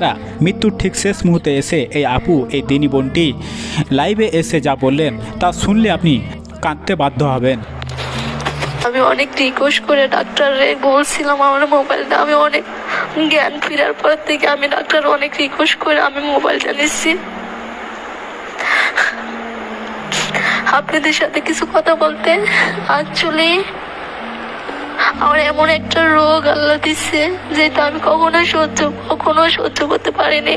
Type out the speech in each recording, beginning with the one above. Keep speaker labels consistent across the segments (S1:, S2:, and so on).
S1: তারা মৃত্যুর ঠিক শেষ মুহূর্তে এসে এই আপু, এই দিনী বোনটি লাইভে এসে যা বললেন, তা শুনলে আপনি কাঁদতে বাধ্য হবেন।
S2: আমি অনেক রিকোয়েস্ট করে ডাক্তারে বলছিলাম আমার মোবাইলটা আমি অনেক জ্ঞান ফেরার পর থেকে আমি ডাক্তার অনেক রিকোয়েস্ট করে আমি মোবাইলটা নিচ্ছি। আপনাদের সাথে কিছু কথা বলতে অ্যাকচুয়ালি আমার এমন একটা রোগ আল্লাহ দিচ্ছে যেটা আমি কখনো সহ্য কখনো সহ্য করতে পারিনি।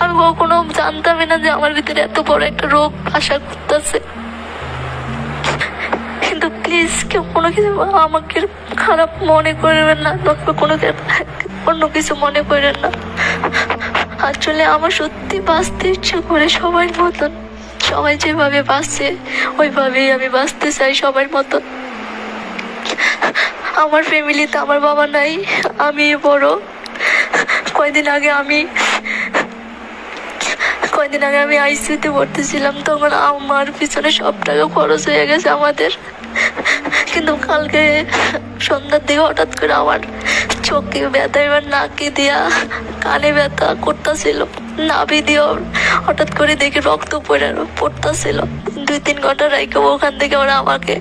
S2: আমি কখনো জানতামই না যে আমার ভিতরে এত বড় একটা রোগ আশা করতেছে। কিন্তু প্লিজ কেউ কোনো কিছু আমাকে খারাপ মনে করবেন না কোনো অন্য কিছু মনে করেন না। আসলে আমার সত্যি বাঁচতে ইচ্ছে করে সবার মতন। সবাই যেভাবে বাঁচছে, ওইভাবেই আমি বাঁচতে চাই সবার মতন। আমার ফ্যামিলিতে আমার বাবা নাই, আমি বড়। কয়দিন আগে আমি, কয়দিন আগে আমি আইসিউতে ভর্তি ছিলাম তখন আমার পিছনে সব টাকা খরচ হয়ে গেছে আমাদের। কিন্তু কালকে সন্ধ্যার দিকে হঠাৎ করে আমার চোখে ব্যথা, এবার নাকে দিয়া কানে ব্যথা করতেছিল, নাভি দিয়েও হঠাৎ করে দেখি রক্ত পড়ে পড়তেছিল। দুই তিন ঘণ্টা রাইকে ওখান থেকে ওরা আমাকে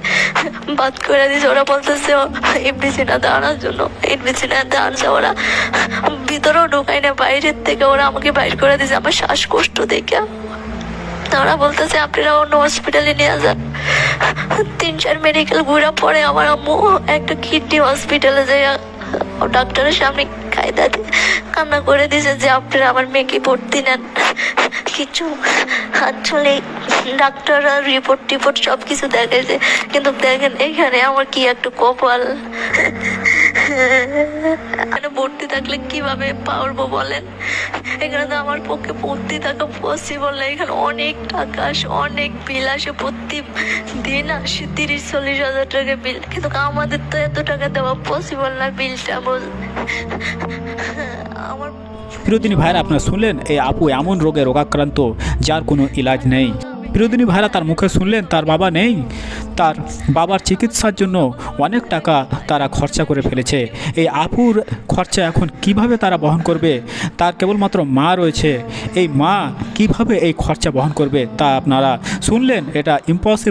S2: বাদ করে দিয়েছে। ওরা বলতেছে ইমডিসিনাতে আনার জন্য ইমডিসিনাতে আনছে ওরা ভিতরেও ঢোকায় না, বাইরের থেকে ওরা আমাকে বাইর করে দিয়েছে। আমার শ্বাসকষ্ট দেখে। ওরা বলতেছে, আপনারা অন্য হসপিটালে নিয়ে যান। তিন চার মেডিকেল ঘোরা পরে আমার আম্মু একটা কিডনি হসপিটালে যাই ডাক্তারের সামনে কায়দা দিয়ে কান্না করে দিয়েছে যে, আপনারা আমার মেয়েকে ভর্তি নেন। কিছু আসলে ডাক্তাররা রিপোর্ট টিপোর্ট সব কিছু দেখেছে। কিন্তু দেখেন, এখানে আমার কি একটা কপাল। এখানে ভর্তি থাকলে কীভাবে পারব বলেন? এখানে তো আমার পক্ষে ভর্তি থাকা পসিবল না। এখানে অনেক টাকা আসে, অনেক বিল আসে। প্রতি দিন আসে তিরিশ, চল্লিশ হাজার টাকা বিল কিন্তু আমাদের তো এত টাকা দেওয়া পসিবল না বিলটা বল। আমার
S1: প্রিয়দিনী ভাইরা, আপনারা শুনলেন, এই আপু এমন রোগে রোগাক্রান্ত, যার কোনো ইলাজ নেই। প্রিয়দিনী ভাইরা তার মুখে শুনলেন, তার বাবা নেই। তার বাবার চিকিৎসার জন্য অনেক টাকা তারা খরচা করে ফেলেছে। এই আপুর খরচা এখন কীভাবে তারা বহন করবে? তার কেবলমাত্র মা রয়েছে। এই মা কীভাবে এই খরচা বহন করবে তা আপনারা শুনলেন, এটা ইম্পসিবল